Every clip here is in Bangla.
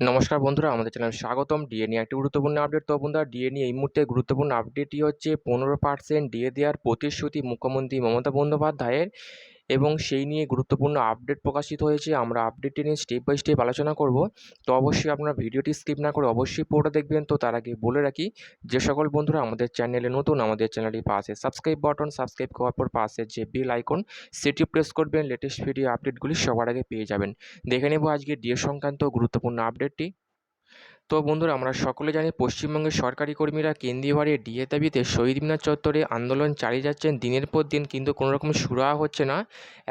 নমস্কার বন্ধুরা, আমাদের চ্যানেল স্বাগতম। ডিএ নিয়ে একটি গুরুত্বপূর্ণ আপডেট। তো বন্ধুরা ডিএ নিয়ে এই মুহূর্তে গুরুত্বপূর্ণ আপডেটটি হচ্ছে, পনেরো পার্সেন্ট ডিএ দেওয়ার প্রতিশ্রুতি মুখ্যমন্ত্রী মমতা বন্দ্যোপাধ্যায়ের। এবং সেই নিয়ে গুরুত্বপূর্ণ আপডেট প্রকাশিত হয়েছে। আমরা আপডেটটি নিয়ে স্টেপ বাই স্টেপ আলোচনা করব। তো অবশ্যই আপনারা ভিডিওটি স্কিপ না করে অবশ্যই পুরোটা দেখবেন। তো তার আগে বলে রাখি, যে সকল বন্ধুরা আমাদের চ্যানেলে নতুন, আমাদের চ্যানেলটি পাশে সাবস্ক্রাইব বাটন সাবস্ক্রাইব করার পর পাশে যে বেল আইকন সেটি প্রেস করবেন। লেটেস্ট ভিডিও আপডেটগুলি সবার আগে পেয়ে যাবেন। দেখে নেব আজকে ডিএ সংক্রান্ত গুরুত্বপূর্ণ আপডেটটি তো বন্ধুরা, আমরা সকলে জানি পশ্চিমবঙ্গের সরকারি কর্মীরা কেন্দ্রীয় ভারে ডিএ দাবিতে শহীদ মিনার চত্বরে আন্দোলন চালিয়ে যাচ্ছেন। দিনের পর দিন কিন্তু কোনো রকম সুরাহা হচ্ছে না।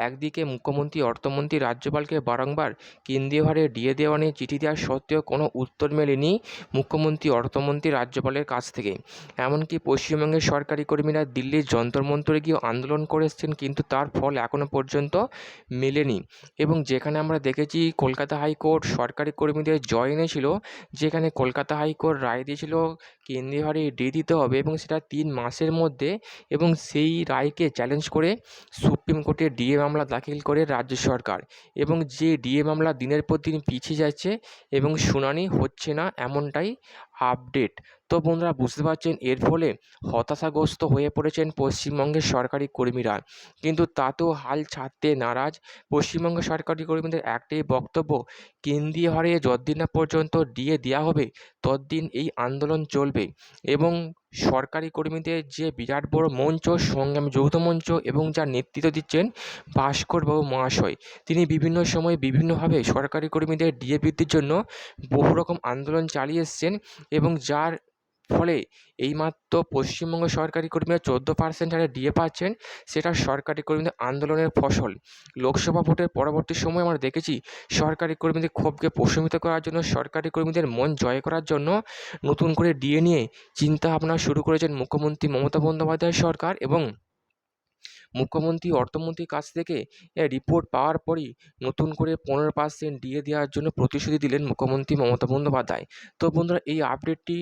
একদিকে মুখ্যমন্ত্রী, অর্থমন্ত্রী রাজ্যপালকে বারংবার কেন্দ্রীয় ভারে ডিএ দেওয়া নিয়ে চিঠি দেওয়ার সত্ত্বেও কোনো উত্তর মেলেনি মুখ্যমন্ত্রী, অর্থমন্ত্রী রাজ্যপালের কাছ থেকে। এমনকি পশ্চিমবঙ্গের সরকারি কর্মীরা দিল্লির যন্তর মন্তরে গিয়ে আন্দোলন করে এসছেন, কিন্তু তার ফল এখনও পর্যন্ত মেলেনি। এবং যেখানে আমরা দেখেছি, কলকাতা হাইকোর্ট সরকারি কর্মীদের জয় এনেছিল যেখানে কলকাতা হাইকোর্ট রায় দিয়েছিল কেন্দ্রীয় হারে ডি দিতে হবে এবং সেটা তিন মাসের মধ্যে এবং সেই রায়কে চ্যালেঞ্জ করে সুপ্রিম কোর্টে ডিএ মামলা দাখিল করে রাজ্য সরকার এবং যে ডিএ মামলা দিনের পর দিন পিছিয়ে যাচ্ছে এবং শুনানি হচ্ছে না এমনটাই আপডেট। তো বন্ধুরা, বুঝতে পারছেন, এর ফলে হতাশাগ্রস্ত হয়ে পড়েছেন পশ্চিমবঙ্গের সরকারি কর্মীরা। কিন্তু তাতেও হাল ছাড়তে নারাজ পশ্চিমবঙ্গ সরকারি কর্মীদের একটাই বক্তব্য, কেন্দ্রীয় হারে যতদিন না পর্যন্ত ডিএ দেওয়া হবে, ততদিন এই আন্দোলন চলবে। এবং সরকারি কর্মীদের যে বিরাট বড় মঞ্চ, সংগ্রাম যৌথ মঞ্চ এবং যার নেতৃত্ব দিচ্ছেন ভাস্করবাবু মহাশয়। তিনি বিভিন্ন সময় বিভিন্নভাবে সরকারি কর্মীদের ডিএ বৃদ্ধির জন্য বহু রকম আন্দোলন চালিয়ে এসছেন এবং যার ফলে এইমাত্র পশ্চিমবঙ্গ সরকারি কর্মীরা চোদ্দ পার্সেন্ট হারে ডিএ পাচ্ছেন, সেটা সরকারি কর্মীদের আন্দোলনের ফসল। লোকসভা ভোটের পরবর্তী সময় আমরা দেখেছি, সরকারি কর্মীদের ক্ষোভকে প্রশমিত করার জন্য, সরকারি কর্মীদের মন জয় করার জন্য নতুন করে ডিএ নিয়ে চিন্তাভাবনা শুরু করেছেন মুখ্যমন্ত্রী মমতা বন্দ্যোপাধ্যায় সরকার এবং মুখ্যমন্ত্রী অর্থমন্ত্রীর কাছ থেকে রিপোর্ট পাওয়ার পরই নতুন করে পনেরো পার্সেন্ট ডিএ দেওয়ার জন্য প্রতিশ্রুতি দিলেন মুখ্যমন্ত্রী মমতা বন্দ্যোপাধ্যায়। তো বন্ধুরা, এই আপডেটটি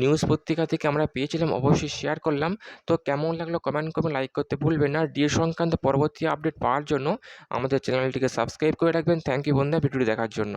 নিউজ পত্রিকা থেকে আমরা পেয়েছিলাম, অবশ্যই শেয়ার করলাম। তো কেমন লাগল কমেন্ট করবেন লাইক করতে ভুলবেন না। ডিএ সংক্রান্ত পরবর্তী আপডেট পাওয়ার জন্য আমাদের চ্যানেলটিকে সাবস্ক্রাইব করে রাখবেন। থ্যাংক ইউ বন্ধুরা, ভিডিওটি দেখার জন্য।